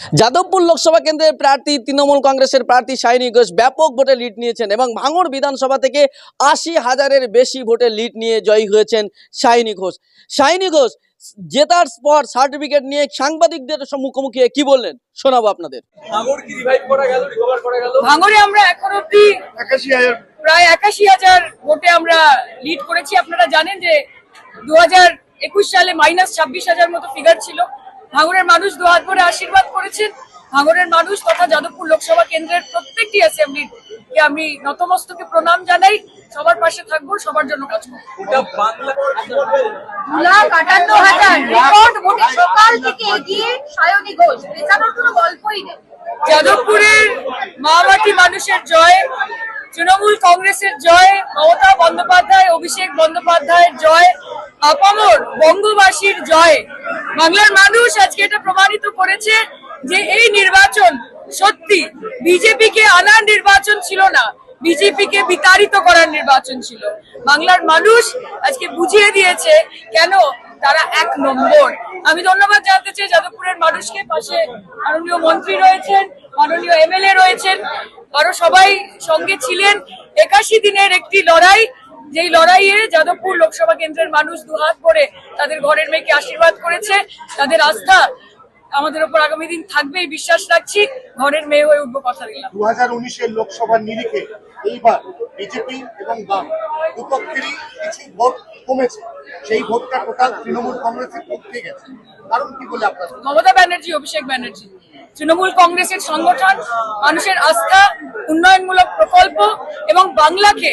যাদবপুর লোকসভা কেন্দ্রের প্রার্থী তৃণমূল কংগ্রেসের প্রার্থী শাইনী ঘোষ ব্যাপক ভোটে লিড নিয়েছেন এবং ভাঙড় বিধানসভা থেকে আশি হাজারের বেশি ভোটে লিড নিয়ে জয়ী হয়েছেন শাইনী ঘোষ। শাইনী ঘোষ জেতার পর সার্টিফিকেট নিয়ে সাংবাদিকদের মুখোমুখি কি বললেন? শোনাবো আপনাদের। ভাঙড় কি রিভাইভ করা গেল রিকভার করা গেল? ভাঙড়ে আমরা এখন অব্দি একাশি হাজার। প্রায় একাশি হাজার ভোটে আমরা লিড করেছি। আপনারা জানেন যে দু একুশ সালে মাইনাস ছাব্বিশ হাজার মতো ফিগার ছিল। ভাঙড়ের মানুষ দু হাত ভরে আশীর্বাদ করেছেন। ভাঙড়ের মানুষ তথা যাদবপুর লোকসভা কেন্দ্রের প্রত্যেকটি অ্যাসেম্বলির কে আমি নতমস্তকে প্রণাম জানাই। সবার পাশে থাকব সবার জন্য কাজ করব। লাখ আটান্ন হাজার রেকর্ড ভোটে সকাল থেকে এগিয়ে সায়নী ঘোষ। পেছানোর কোনো গল্পই নেই। যাদবপুরের মামাটি মানুষের জয় তৃণমূল কংগ্রেসের জয় মমতা বন্দ্যোপাধ্যায় অভিষেক বন্দ্যোপাধ্যায়ের জয় আপামর বঙ্গবাসীর জয়। বাংলার মানুষ আজকে এটা প্রমাণিত করেছে যে এই নির্বাচন সত্যি বিজেপিকে আনার নির্বাচন ছিল না, বিজেপিকে বিতাড়িত করার নির্বাচন ছিল। বাংলার মানুষ আজকে বুঝিয়ে দিয়েছে কেন তারা এক নম্বর। আমি ধন্যবাদ জানতে চাই যাদবপুরের মানুষকে, পাশে মাননীয় মন্ত্রী রয়েছেন, মাননীয় এমএলএ রয়েছেন, আরও সবাই সঙ্গে ছিলেন। একাশি দিনের একটি লড়াই যেই লড়াইয়ে যাদবপুর লোকসভা কেন্দ্রের মানুষ দুহাত ভরে তাদের ঘরের মেয়েকে আশীর্বাদ করেছে তাদের আস্থা আমাদের উপর আগামী দিন থাকবে এই বিশ্বাস রাখছি ঘরের মেয়ে হয়ে উঠবো কথা দিলাম। দু হাজার উনিশের লোকসভার নিরিখে এইবার বিজেপি এবং বাম দুপক্ষেরই কিছু ভোট কমেছে। সেই ভোটটা টোটাল তৃণমূল কংগ্রেসের পক্ষে গেছে। কারণ কি বলে আপনার? মমতা ব্যানার্জি অভিষেক ব্যানার্জি তৃণমূল কংগ্রেসের সংগঠন মানুষের আস্থা উন্নয়নমূলক প্রকল্প এবং বাংলাকে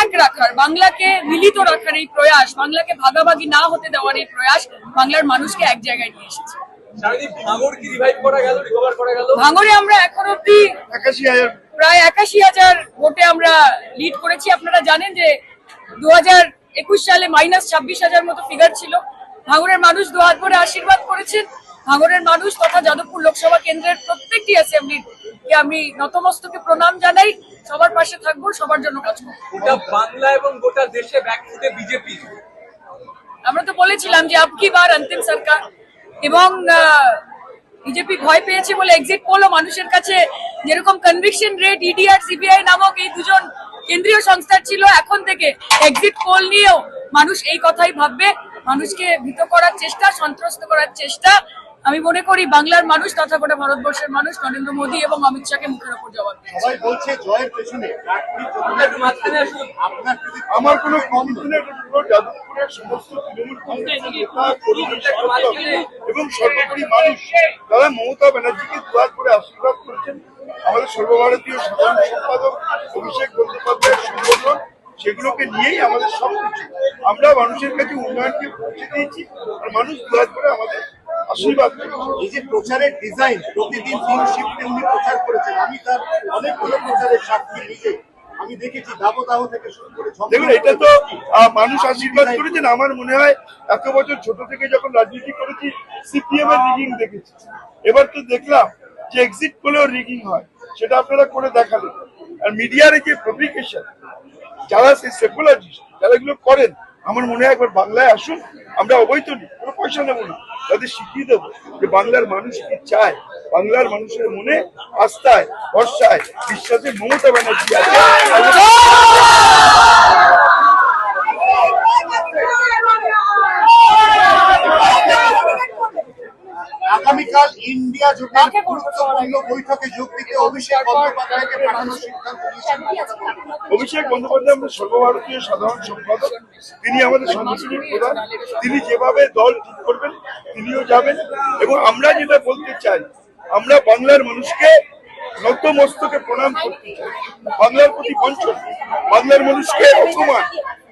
এক রাখার বাংলাকে মিলিত রাখার এই প্রয়াস বাংলাকে ভাগাভাগি না হতে দেওয়ার এই প্রয়াস বাংলার মানুষকে এক জায়গায় নিয়ে এসেছে। সারাদি ভাঙড় কি রিভাইভ করা গেল রিকভার করা গেল? ভাঙড়ে আমরা এখন অব্দি প্রায় একাশি হাজার ভোটে আমরা লিড করেছি। আপনারা জানেন যে দু হাজার একুশ সালে মাইনাস ছাব্বিশ হাজার মতো ফিগার ছিল। ভাঙড়ের মানুষ দু হাত ভরে আশীর্বাদ করেছেন। ভাঙড়ের মানুষ তথা যাদবপুর লোকসভা কেন্দ্রের প্রত্যেকটি অ্যাসেম্বলির কে আমি নতমস্তকে প্রণাম জানাই। সবার পাশে থাকব সবার জন্য কাজ করব। ওটা বাংলা এবং গোটা দেশে ব্যাকফুটে বিজেপি আমরা তো বলেছিলাম যে আবকি বার অন্তিম সরকার। এবং বিজেপি ভয় পেয়েছে বলে এক্সিট পোলও মানুষের কাছে যেরকম কনভিকশন রেট ইডি আর সিবিআই নামক এই দুজন কেন্দ্রীয় সংস্থার ছিল এখন থেকে এক্সিট পোল নিয়েও মানুষ এই কথাই ভাববে। মানুষকে ভীত করার চেষ্টা সন্ত্রস্ত করার চেষ্টা। আমি মনে করি বাংলার মানুষ তথা গোটা ভারতবর্ষের মানুষ নরেন্দ্র মোদী এবং অমিত শাহকে মুখের উপর জবাব সবাই বলছে জয়ের পেছনে আমার কোনো এবং সর্বোপরি মানুষ তারা মমতা ব্যানার্জিকে দুয়ার করে আশীর্বাদ করেছেন আমাদের সর্বভারতীয় সাধারণ সম্পাদক অভিষেক বন্দ্যোপাধ্যায়ের সংগঠন সেগুলোকে নিয়েই আমাদের সব কিছু আমরা মানুষের কাছে উন্নয়নকে পৌঁছে দিয়েছি আর মানুষ দুয়ার করে আমাদের আশীর্বাদ। এই যে প্রচারের ডিজাইন প্রতিদিন তিন শিফটে উনি প্রচার করেছেন। আমি তার অনেকগুলো প্রচারের সাক্ষী নিজে আমি দেখেছি দাবদাহ থেকে শুরু করে দেখুন এটা তো মানুষ আশীর্বাদ করেছেন। আমার মনে হয় এত বছর ছোট থেকে যখন রাজনীতি করেছি সিপিএম এর রিগিং দেখেছি। এবার তো দেখলাম যে এক্সিট করলেও রিগিং হয়। সেটা আপনারা করে দেখালেন। আর মিডিয়ার যে পাবলিকেশন যারা সেই সেকুলারিস্ট যারা এগুলো করেন আমার মনে হয় একবার বাংলায় আসুন আমরা অবৈধ নিই কোনো পয়সা নেব না। তাদের শিখিয়ে দেবো যে বাংলার মানুষ কি চায়, বাংলার মানুষের মনে আস্থায়, ভরসায়, বিশ্বাসে মমতা ব্যানার্জি আছে। আগামীকাল ইন্ডিয়া জোটের গুরুত্বপূর্ণ বৈঠকে যোগ দিতে অভিষেক বন্দ্যোপাধ্যায়কে পাঠানোর সিদ্ধান্ত নিয়েছেন। অভিষেক বন্দ্যোপাধ্যায় আমাদের সর্বভারতীয় সাধারণ সম্পাদক। তিনি আমাদের সাংগঠনিক প্রধান। তিনি যেভাবে দল ঠিক করবেন তিনিও যাবেন। এবং আমরা যেটা বলতে চাই আমরা বাংলার মানুষকে নত মস্তকে প্রণাম করতে চাই বাংলার প্রতি বঞ্চন বাংলার মানুষকে অপমান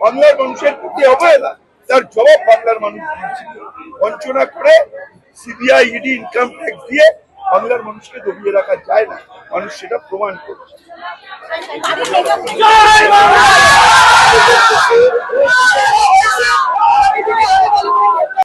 বাংলার মানুষের প্রতি অবহেলা তার জবাব বাংলার মানুষ দিয়েছে। বঞ্চনা করে সিবিআই ইডি ইনকাম ট্যাক্স দিয়ে বাংলার মানুষকে দমিয়ে রাখা যায় না। মানুষ সেটা প্রমাণ করছে। জয় বাংলা!